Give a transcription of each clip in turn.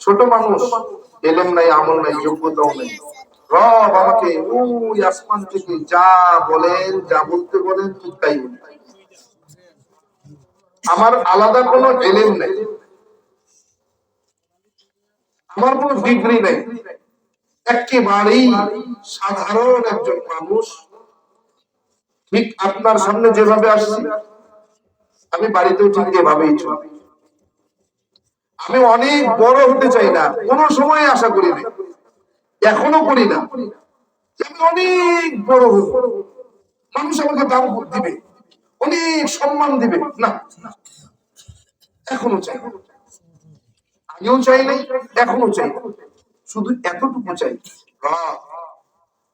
ছোট মানুষ, এলেম নাই, আমল নাই, যোগ্যতাও নেই। রব আমাকে ওই আসমান থেকে যা বলেন, যা বলতে বলেন, ঠিক তাই। আমার আলাদা কোনো এলেম নেই। আমার কোনো ডিগ্রি নেই। একেবারেই সাধারণ একজন মানুষ। ঠিক আপনার সামনে যেভাবে আসছি, আমি বাড়িতেও ঠিক এভাবেই চলি। আমি অনেক বড় হতে চাই না, কোনো সময় আশা করি না এখনও করি না। আমি অনেক বড় হব, মানুষ আমাকে দাম দিবে, অনেক সম্মান দিবে, না এখনও চাই আগেও চাই নাই, এখনও চাই। শুধু এতটুকু চাই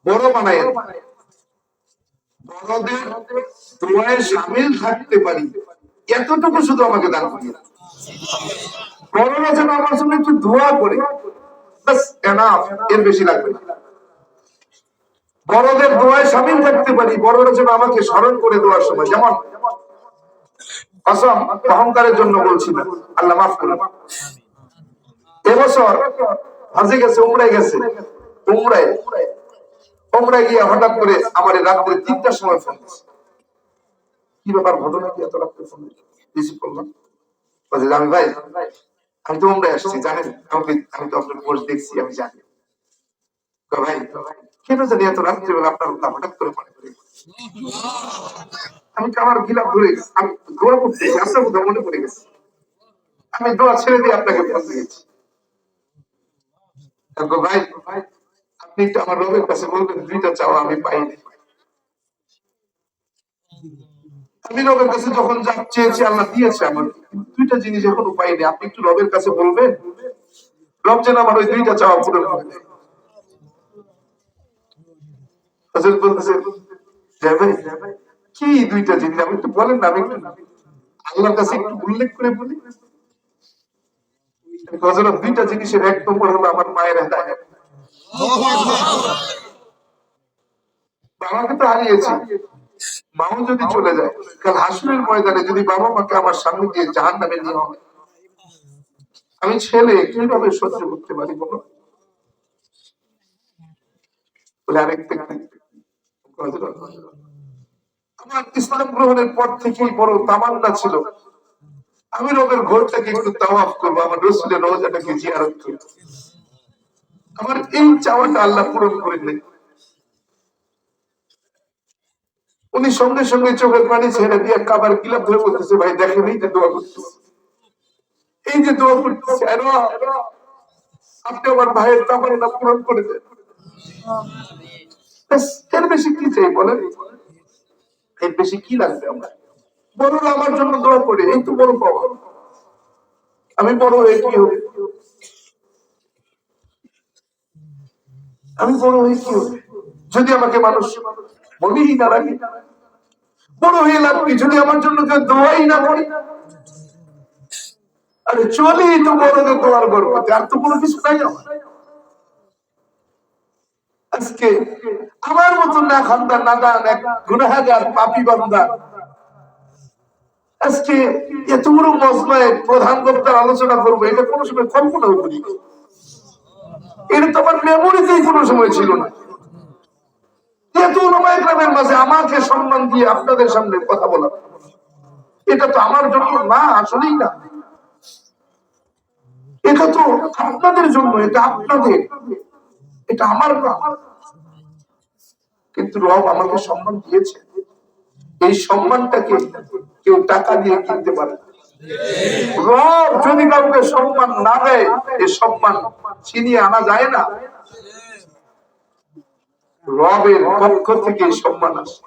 বড় বানায় বড়দের দোয়ায় সামিল থাকতে পারি, এতটুকু শুধু আমাকে দান করিয়ে বড়রা যেন আমার জন্য একটু দোয়া করে। এর বেশি লাগবে না। বড়দের দোয়ায় সামিল থাকতে পারি, বড়রা যেন আমাকে স্মরণ করে দেওয়ার সময়। যেমন অহংকারের জন্য বলছি না। আল্লাহ মাফ করুন। এবছর হাজে গেছে উমরাই গেছে। উমরাই উমরাই গিয়ে হঠাৎ করে আমার রাত্রে তিনটার সময় ফোন কি ব্যাপার, ঘটনা কি? এত রাত্রে ফোন আমি ভাই আমি তো উমরাই আসছি, জানেন? আমি তো আপনার পোস্ট দেখছি, আমি জানি। ভাই, কেন জানি এত রাত্রিবেলা আপনার কথা হঠাৎ করে মনে গেল। আমি আমার গিলাপ ধরে, আমি দোয়া করতেছি, আপনার কথা মনে পড়ে গেছে। আমি দোয়া ছেড়ে দিয়ে আপনাকে ফোন দেখো ভাই, আপনি একটু আমার রবের কাছে বলবেন, দুইটা চাওয়া আমি পাইনি। আমি রবের কাছে যখন চেয়েছি, আল্লাহ দিয়েছে আমার। দুইটা জিনিস এখনও পাইনি। আপনি একটু রবের কাছে বলবেন? রব যেন আমার ওই দুইটা চাওয়া পূরণ করে দেয়। হযরত বলতেছে "হ্যাঁ কি দুইটা জিনিস? আমি একটু বলেন না, আমি একটু আল্লাহর কাছে একটু উল্লেখ করে বলি। হযরত, দুইটা জিনিসের এক নম্বর হলো আমার মায়ের হেদায়েত। বাবাকে তো হারিয়েছি। মাও যদি চলে যায়, কাল হাসুরের ময়দানে যদি বাবা মাকে আমার সামনে দিয়ে জাহান নামে নিয়ে হবে আমি ছেলে, কীভাবে সহ্য করতে পারি বলো? বলে আরেক ব্যক্তি, আমার ইসলাম গ্রহণের পর থেকেই বড় তামান্না ছিল। আমি রবের ঘরটাকে একটু তাওয়াফ করব, আমার রসুলের জিয়ারত করব। আমার এই চাওয়াটা আল্লাহ পূরণ করে দেন। উনি সঙ্গে সঙ্গে চোখের পানি ছেড়ে দিয়ে কাবার গিলাপ ধরে বলতেছে, ভাই, দেখেন এই যে দোয়া করতেছে। এই যে দোয়া করতেছে আপনি আমার ভাইয়ের তামান্না পূরণ করে দেন। এর বেশি কি চাই বলেন? এর বেশি কি লাগবে আমরা? বড়রা আমার জন্য দোয়া করে, এই তো বড় পাওয়া। আমি বড় হয়ে কি হবে? আমি বড় হয়ে কি হবে? যদি আমাকে মানুষ রাখে। বড় হয়ে লাভ কি যদি আমার জন্য কেউ দোয়াই না করে। আরে চলি তো গর্বতে আর তো কোনো কিছু নাই আজকে আমার মতন না খান্দার এক পাপি বান্দা। আজকে এত বড় মজমায় প্রধান বক্তার আলোচনা করব, এটা কোনো সময় কল্পনাও করি। এটা তো আমার মেমোরিতেই কোনো সময় ছিল না। কেরামের মাঝে সম্মান দিয়ে আপনাদের সামনে কথা বলা, এটা তো আমার জন্য না, আসলেই না। এটা তো আপনাদের জন্য, এটা আপনাদের। এটা আমার কিন্তু রব আমাকে সম্মান দিয়েছে। এই সম্মানটাকে কেউ টাকা দিয়ে কিনতে পারে রব যদি কাউকে সম্মান না দেয় এই সম্মান ছিনিয়ে আনা যায় না। রবের পক্ষ থেকে সম্মান আসে।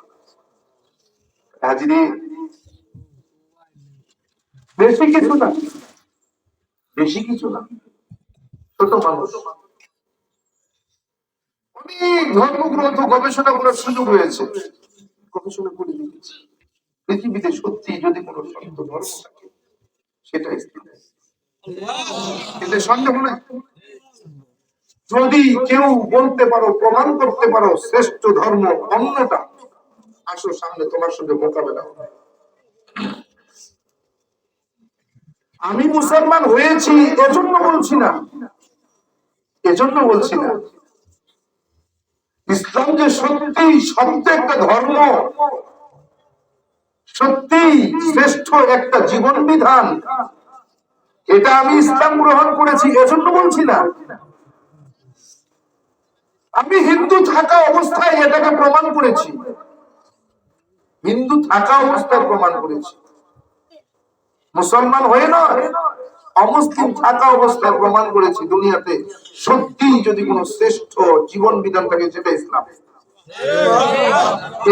বেশি কিছু না। বেশি কিছু না। ছোট মানুষ। অনেক ধর্মগ্রন্থ গবেষণা করার সুযোগ হয়েছে গবেষণা করে দেখেছি। পৃথিবীতে সত্যি যদি কোনো সত্য ধর্ম থাকে সেটা সন্দেহ নেই। যদি কেউ বলতে পারো, প্রমাণ করতে পারো, শ্রেষ্ঠ ধর্ম অন্যটা, আসো সামনে, তোমার সঙ্গে মোকাবেলা আমি মুসলমান হয়েছি, এজন্য বলছি না। এজন্য বলছি না। ইসলাম যে সত্যি, সত্য একটা ধর্ম, সত্যি শ্রেষ্ঠ একটা জীবন বিধান, এটা আমি ইসলাম গ্রহণ করেছি, এজন্য বলছি না। আমি হিন্দু থাকা অবস্থায় এটাকে প্রমাণ করেছি। হিন্দু থাকা অবস্থায় প্রমাণ করেছি। মুসলমান হয়ে নয়, অমুসলিম থাকা অবস্থায় প্রমাণ করেছি দুনিয়াতে। সত্যি যদি কোনো শ্রেষ্ঠ জীবন বিধান থাকে, সেটা ইসলাম।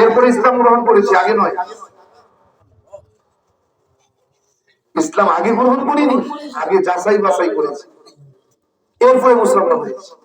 এরপরে ইসলাম গ্রহণ করেছি, আগে নয়। ইসলাম আগে গ্রহণ করিনি, আগে যাচাই বাছাই করেছি। এরপরে মুসলমান হয়েছে।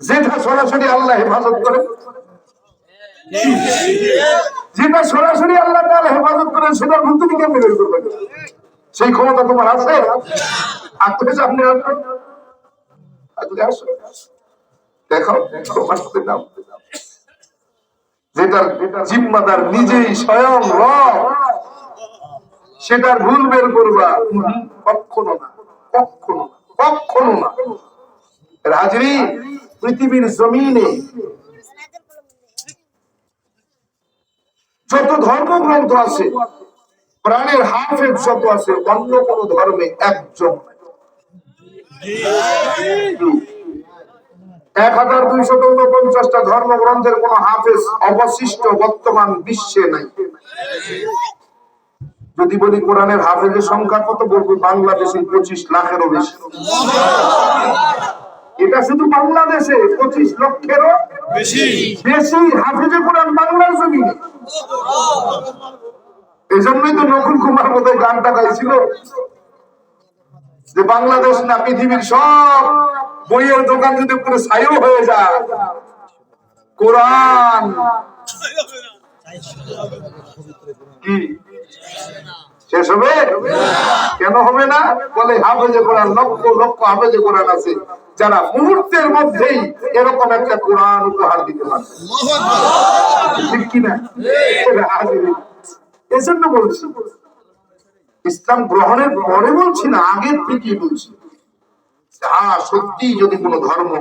যেটা সরাসরি আল্লাহ হেফাজত করে। যেটা সরাসরি আল্লাহ তাআলা হেফাজত করে সেটা ভুল তুমি কেমনে বের করবে? সেই ক্ষমতা তোমার আছে? আত্মীয় আসো। দেখো দাও যেটার জিম্মাদার নিজেই স্বয়ং রব। সেটার ভুল বের করবা? কখনো না কখনো না কখনো না। রাজরি পৃথিবীর জমিনে যত ধর্মগ্রন্থ আছে, প্রাণের হাফেজ যত আছে, অন্য কোন ধর্মে একজন। এক হাজার দুইশত উনপঞ্চাশটা ধর্মগ্রন্থের কোন হাফেজ অবশিষ্ট বর্তমান বিশ্বে নাই। যদি বলি কোরআনের হাফেজের সংখ্যা কত বলব বাংলাদেশে পঁচিশ লাখেরও বেশি। এটা শুধু বাংলাদেশে পঁচিশ লক্ষেরও বেশি। বেশি হাফেজে কোরআন বাংলার জমিনে এই জন্যই তো নকুল কুমার বোধহয় গানটা গাইছিল। যে বাংলাদেশ না পৃথিবীর সব বইয়ের দোকান যদি পুরো ছাইও হয়ে যায় কোরআন। কি? শেষ হবে? কেন হবে না? বলে হাফেজে কোরআন, লক্ষ লক্ষ হাফেজে কোরআন আছে, যারা মুহূর্তের মধ্যেই এরকম একটা কোরআন উপহার দিতে পারবে ঠিক কিনা? এজন্য বলছি, ইসলাম গ্রহণের পরে বলছি না আগের থেকেই বলছি হ্যাঁ সত্যি যদি কোনো ধর্ম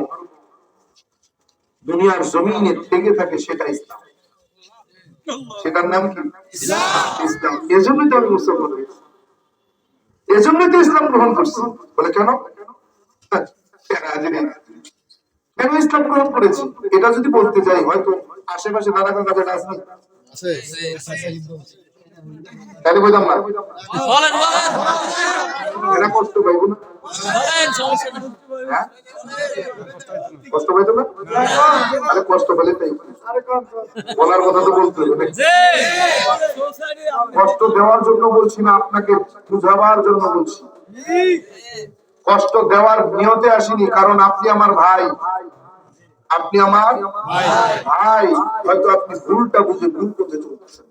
দুনিয়ার জমিনে থেকে থাকে, সেটা ইসলাম। সেটার নাম কি? ইসলাম। এজন্যই তো আমি মুসলমান হয়েছি এজন্যই তো ইসলাম গ্রহণ করছি। বলে কেন? কেন ইসলাম গ্রহণ করেছি? এটা যদি বলতে যাই হয়তো আশেপাশে দাদা কাকা যেটা আছে তাহলে না। বলেন বলেন। এরা কষ্ট পাইব না হ্যাঁ? কষ্ট পাইতো না? আরে কষ্ট পেলে তাই বলার কথা তো বলতে হবে কষ্ট দেওয়ার জন্য বলছি না আপনাকে বুঝাবার জন্য বলছি। কষ্ট দেওয়ার নিয়তে আসিনি কারণ আপনি আমার ভাই। আপনি আমার ভাই। হয়তো আপনি ভুলটা বুঝে ভুল পথে চলতেছেন।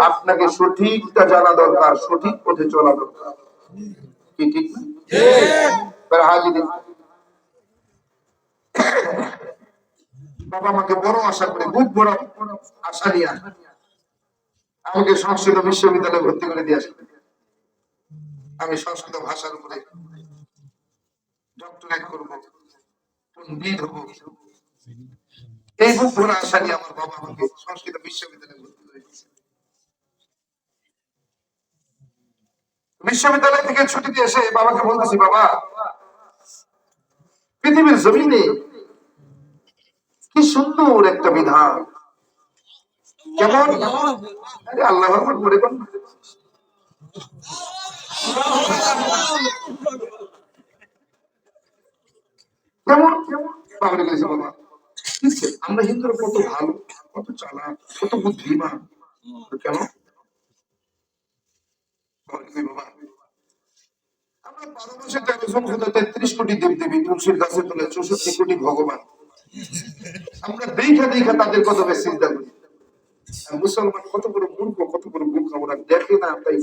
আপনাকে সঠিকটা জানা দরকার সঠিক পথে চলা দরকার। কি ঠিক না? বাবা আমাকে বড় আশা করে খুব বড় আশা নিয়ে আমাকে সংস্কৃত বিশ্ববিদ্যালয়ে ভর্তি করে দিয়ে আসবে আমি সংস্কৃত ভাষার উপরে ডক্টরেট করব পণ্ডিত হব এই খুব বড় আশা নিয়ে আমার বাবা আমাকে সংস্কৃত বিশ্ববিদ্যালয়ে ভর্তি করে দিয়েছে বিশ্ববিদ্যালয় থেকে ছুটিতে এসে বাবাকে বলতেছি, বাবা, পৃথিবীর জমিনে কি সুন্দর একটা বিধান। কেমন? আল্লাহ বলেছে বাবা আমরা হিন্দুরা কত ভালো, কত চালাক, কত বুদ্ধিমান। কেন? আমরা বারো মাসে তেরো তেত্রিশ কোটি তুলসীর তোলে চৌষট্টি কোটি ভগবান। আমরা দেখা দেখা তাদের চিন্তা করি। মুসলমান কত বড় মূর্খ, কত বড় মূর্খ দেখে না, তাই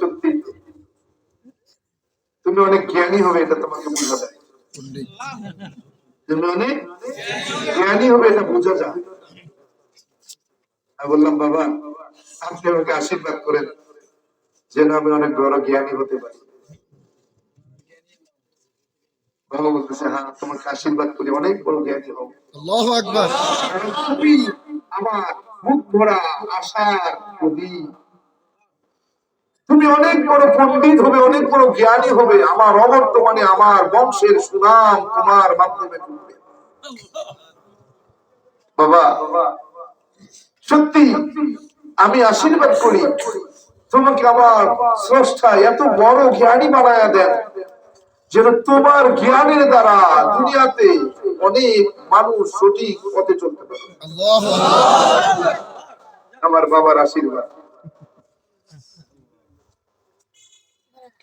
সত্যি। তুমি অনেক জ্ঞানী হবে, এটা তোমাকে বোঝা যায় তুমি অনেক জ্ঞানী হবে, এটা বোঝা যায়। আমি বললাম বাবা আপনি আমাকে আশীর্বাদ করেন যেন আমি অনেক বড় জ্ঞানী হতে পারি। বাবা বলতেছে হ্যাঁ তোমাকে আশীর্বাদ করি অনেক বড় জ্ঞানী হও। আল্লাহু আকবার। কারণ তুমি আমার মুখ ভরা আশার প্রদীপ। তুমি অনেক বড় পণ্ডিত হবে অনেক বড় জ্ঞানী হবে আমার অবর্তমানে আমার বংশের সুনাম তোমার মাধ্যমে করবে বাবা সত্যি আমি আশীর্বাদ করি। তোমাকে আমার স্রষ্টা এত বড় জ্ঞানী বানায়া দেন যেন তোমার জ্ঞানের দ্বারা দুনিয়াতে অনেক মানুষ সঠিক পথে চলতে পারে। আমার বাবার আশীর্বাদ।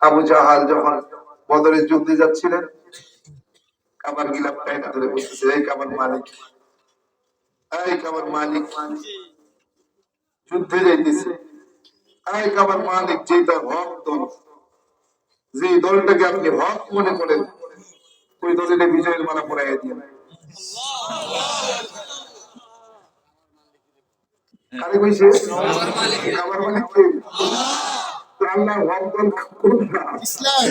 আবু জাহাল যখন বদরের যুদ্ধে যাচ্ছিলেন কাবার গিলাপ ধরে বলতেছে এই কাবার মালিক। এই কাবার মালিক। যুদ্ধে যাইতেছে। এই কাবার মালিক যেটা হক দল যে দলটাকে আপনি হক মনে করেন ওই দলের বিজয়ের মালা পড়াইয়া দিয়ে আরে কইছে কাবার মালিক। কে? আল্লাহ হক দল কোনটা ইসলাম।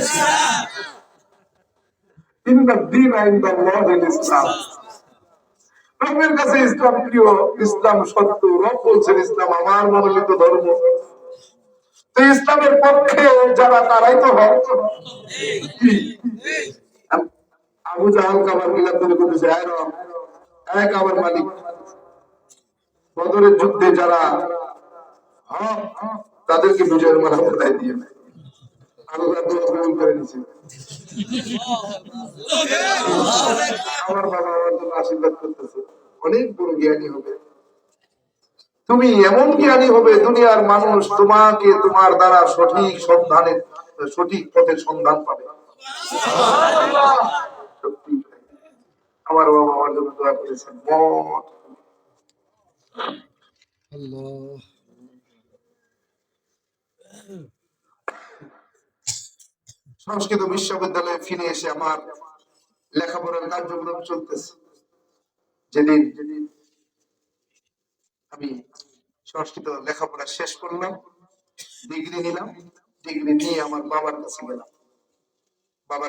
ইন্না দ্বীন ইনদাল্লাহিল ইসলাম রবের কাছে ইসলাম প্রিয় ইসলাম সত্য রব বলছেন ইসলাম আমার মনোনীত ধর্ম। তো ইসলামের পক্ষে যারা তারাই তো হক? আবু জাহাল কাবার মিলাদ আয় এক আমার মালিক। বদরের যুদ্ধে যারা হক তাদেরকে বিজয়ের পড়াই দিয়ে আল্লাহ দোয়া কবুল করে নিয়েছে। আমার বাবা আমার জন্য আশীর্বাদ করতেছে। অনেক বড় জ্ঞানী হবে। তুমি এমন জ্ঞানী হবে, দুনিয়ার মানুষ তোমাকে তোমার দ্বারা সঠিক সন্ধানে, সঠিক পথের সন্ধান পাবে। আমার বাবা আমার জন্য দোয়া করেছেন মত সংস্কৃত বিশ্ববিদ্যালয়ে ফিরে এসে আমার লেখাপড়ার কার্যক্রম চলতেছে। যেদিন আমি সংস্কৃত লেখাপড়া শেষ করলাম ডিগ্রি নিলাম ডিগ্রি নিয়ে আমার বাবার কাছে গেলাম। বাবা